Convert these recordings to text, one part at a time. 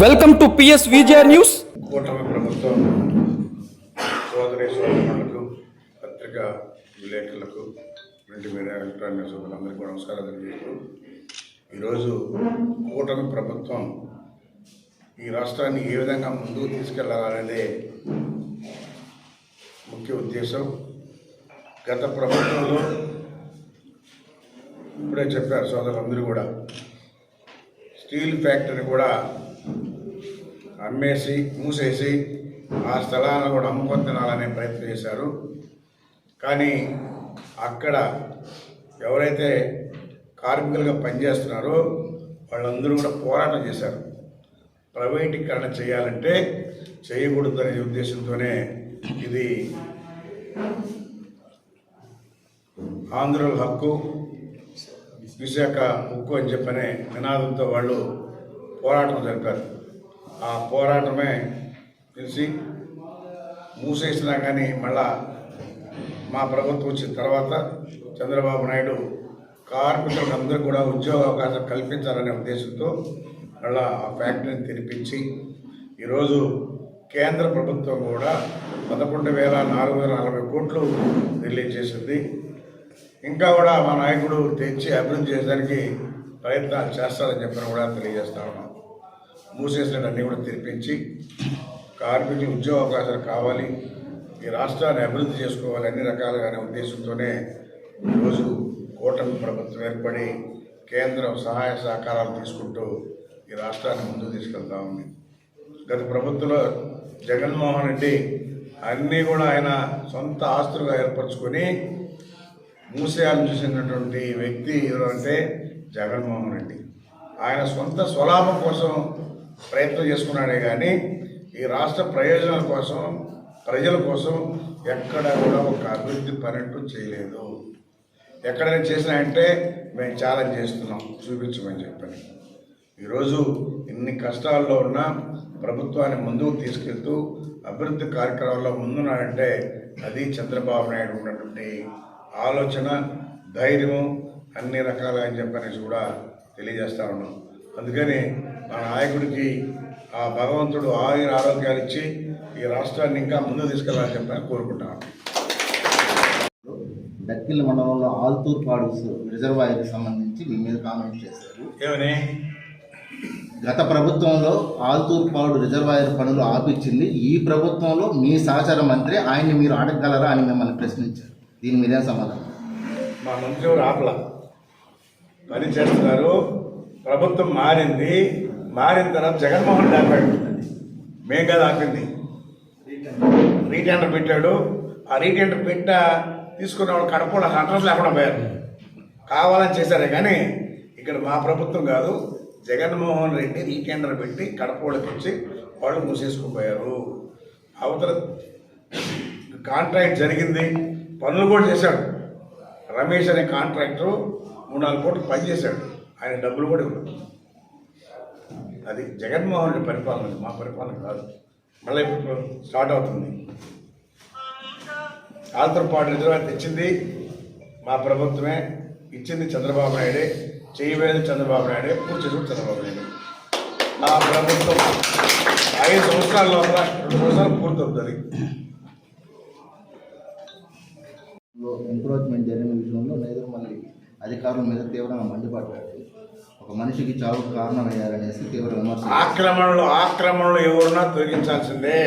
Welcome to PS Vijaya news. కూటమి ప్రభుత్వం సోదరి సోదరులకు పత్రికా విలేకరులకు ప్రింట్ మీడియా ఎలక్ట్రానిక్ సోదరులందరికీ కూడా నమస్కారం తెలియజేస్తూ ఈరోజు కూటమి ప్రభుత్వం ఈ రాష్ట్రాన్ని ఏ విధంగా ముందుకు తీసుకెళ్ళాలనేదే ముఖ్య ఉద్దేశం. గత ప్రభుత్వంలో ఇప్పుడే చెప్పారు సోదరులందరూ కూడా స్టీల్ ఫ్యాక్టరీ కూడా అమ్మేసి మూసేసి ఆ స్థలాలను కూడా అమ్ముకొని తినాలనే ప్రయత్నం చేశారు. కానీ అక్కడ ఎవరైతే కార్మికులుగా పనిచేస్తున్నారో వాళ్ళందరూ కూడా పోరాటం చేశారు. ప్రైవేటీకరణ చేయాలంటే చేయకూడదు అనే ఉద్దేశంతోనే ఇది ఆంధ్రుల హక్కు విశాఖ హక్కు అని చెప్పనే నినాదంతో వాళ్ళు పోరాటం జరిపారు ఆ పోరాటమే తెలిసి మూసేసినా కానీ మళ్ళా మా ప్రభుత్వం వచ్చిన తర్వాత చంద్రబాబు నాయుడు కార్మికులకు అందరూ కూడా ఉద్యోగ అవకాశం కల్పించాలనే ఉద్దేశంతో మళ్ళా ఆ ఫ్యాక్టరీని తెరిపించి ఈరోజు కేంద్ర ప్రభుత్వం కూడా పదకొండు వేల నాలుగు వందల నలభై కోట్లు రిలీజ్ చేసింది. ఇంకా కూడా మా నాయకుడు తెచ్చి అభివృద్ధి చేయడానికి ప్రయత్నాలు చేస్తారని చెప్పిన కూడా తెలియజేస్తా ఉన్నాం. మూసేసినవన్నీ కూడా తెరిపించి కార్మికులు ఉద్యోగ అవకాశాలు కావాలి ఈ రాష్ట్రాన్ని అభివృద్ధి చేసుకోవాలి అన్ని రకాలుగానే ఉద్దేశంతోనే ఈరోజు కూటమి ప్రభుత్వం ఏర్పడి కేంద్రం సహాయ సహకారాలు తీసుకుంటూ ఈ రాష్ట్రాన్ని ముందుకు తీసుకెళ్తా ఉంది. గత ప్రభుత్వంలో జగన్మోహన్ రెడ్డి అన్నీ కూడా ఆయన సొంత ఆస్తులుగా ఏర్పరచుకొని మూసేయాలని చూసినటువంటి వ్యక్తి ఎవరంటే జగన్మోహన్ రెడ్డి. ఆయన సొంత స్వలాభం కోసం ప్రయత్నం చేసుకున్నాడే కానీ ఈ రాష్ట్ర ప్రయోజనాల కోసం ప్రజల కోసం ఎక్కడ కూడా ఒక అభివృద్ధి పనిట్టు చేయలేదు. ఎక్కడైనా చేసినాయంటే మేము ఛాలెంజ్ చేస్తున్నాం చూపించమని చెప్పని. ఈరోజు ఇన్ని కష్టాల్లో ఉన్న ప్రభుత్వాన్ని ముందుకు తీసుకెళ్తూ అభివృద్ధి కార్యక్రమాల్లో ముందున్నాడంటే అది చంద్రబాబు నాయుడు ఉన్నటువంటి ఆలోచన ధైర్యం అన్ని రకాలు అని చెప్పనేసి కూడా తెలియజేస్తా ఉన్నాం. అందుకని మా నాయకుడికి ఆ భగవంతుడు ఆయుర ఆరోగ్యాలు ఇచ్చి ఈ రాష్ట్రాన్ని ఇంకా ముందుకు తీసుకెళ్ళాలని చెప్పని కోరుకుంటాను దక్కిల మండలంలో ఆల్తూర్ పాడు రిజర్వాయర్కి సంబంధించి మీ మీద కామెంట్ చేశారు. ఏమని? గత ప్రభుత్వంలో ఆల్తూర్ పాడు రిజర్వాయర్ పనులు ఆపిచ్చింది. ఈ ప్రభుత్వంలో మీ సహచర మంత్రి ఆయన్ని మీరు అడగగలరా అని మిమ్మల్ని ప్రశ్నించారు. దీని మీదేం సమాధానం? మా మంత్రి ఆపల? పని చేస్తున్నారు. ప్రభుత్వం మారింది మారిన తర్వాత జగన్మోహన్ రెడ్డి ఆపాడు. మేం కదా ఆపింది. రీటెండర్ పెట్టాడు. ఆ రీటెండర్ పెట్ట తీసుకున్న వాళ్ళు కడపలో అడ్రస్ లేకుండా పోయారు. కావాలని చేశారే కానీ ఇక్కడ మా ప్రభుత్వం కాదు జగన్మోహన్ రెడ్డి రీటెండర్ పెట్టి కడపోళ్ళకి వచ్చి వాళ్ళు మూసేసుకుపోయారు అవతల కాంట్రాక్ట్ జరిగింది పనులు కూడా చేశాడు. రమేష్ అనే కాంట్రాక్టర్ మూడు నాలుగు కోట్లు పనిచేశాడు ఆయన డబ్బులు కూడా ఇవ్వడు. అది జగన్మోహన్ రెడ్డి పరిపాలన మా పరిపాలన కాదు. మళ్ళీ ఇప్పుడు స్టార్ట్ అవుతుంది. ఆంధ్రపాటు రిజర్వాయర్ తెచ్చింది మా ప్రభుత్వమే. ఇచ్చింది చంద్రబాబు నాయుడే. చేయబోయేది చంద్రబాబు నాయుడే. పూర్తి చేసుకుంటే చంద్రబాబు నాయుడు. మా ప్రభుత్వం ఐదు సంవత్సరాల లోపల రెండు సంవత్సరాలు పూర్తవుతుంది ఎంక్రోచ్మెంట్ జరిగిన విషయంలో నేదురుమల్లి అధికారుల మీద తీవ్రంగా మండిపడ్డారు. ఒక మనిషికి చావుకు కారణమయ్యారనేసి తీవ్ర విమర్శ ఆక్రమణలు ఆక్రమణలు ఎవరున్నా తొలగించాల్సిందే.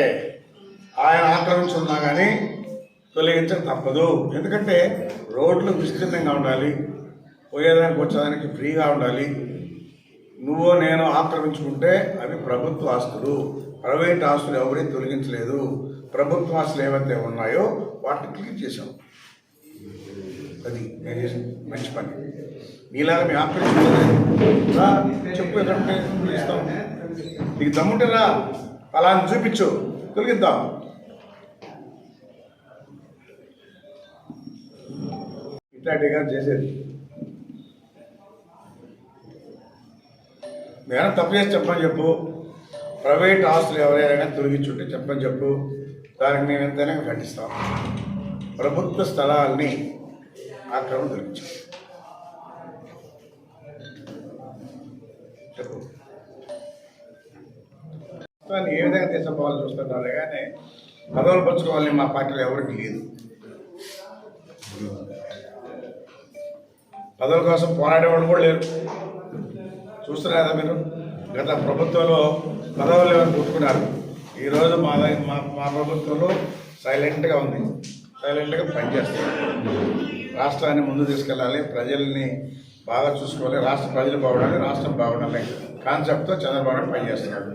ఆయన ఆక్రమించున్నా కానీ తొలగించక తప్పదు. ఎందుకంటే రోడ్లు విస్తృతంగా ఉండాలి పోయేదానికి వచ్చేదానికి ఫ్రీగా ఉండాలి. నువ్వు నేను ఆక్రమించుకుంటే అవి ప్రభుత్వ ఆస్తులు. ప్రైవేట్ ఆస్తులు ఎవరిని తొలగించలేదు. ప్రభుత్వ ఆస్తులు ఏవైతే ఉన్నాయో వాటిని క్లియర్ చేశాం. అది నేను చేసిన మంచి పని. నీలాగా మేము ఆక్రమించుకోలేదు రా, చెప్పు ఎక్కడ ఇస్తాం నీకు దమ్ముంటే రా. అలా అని చూపించు. తొలగిద్దాం. ఇట్లాంటిగా చేసేది? నేను తప్పు చేసి చెప్పని చెప్పు. ప్రైవేట్ ఆస్తులు ఎవరైనా తొలగించుంటే చెప్పని చెప్పు. దానికి మేము ఎంతైనా ఖండిస్తాం ప్రభుత్వ స్థలాల్ని ఆక్రమణ తొలగించాం. ఏ విధంగా తీసుకుపోవాలని చూస్తున్నారు కానీ పదవులు పంచుకోవాలని మా పార్టీలో ఎవరికి లేదు. పదవుల కోసం పోరాడేవాళ్ళు కూడా లేరు. చూస్తున్నారు కదా మీరు? గత ప్రభుత్వంలో పదవులు ఎవరు పుట్టుకున్నారు ఈరోజు మా మా మా ప్రభుత్వంలో సైలెంట్గా ఉంది. సైలెంట్గా పనిచేస్తారు రాష్ట్రాన్ని ముందు తీసుకెళ్ళాలి. ప్రజల్ని బాగా చూసుకోవాలి. రాష్ట్ర ప్రజలు బాగుండాలి. రాష్ట్రం బాగుండాలి. కాన్సెప్ట్తో చంద్రబాబు నాయుడు పనిచేస్తున్నాడు.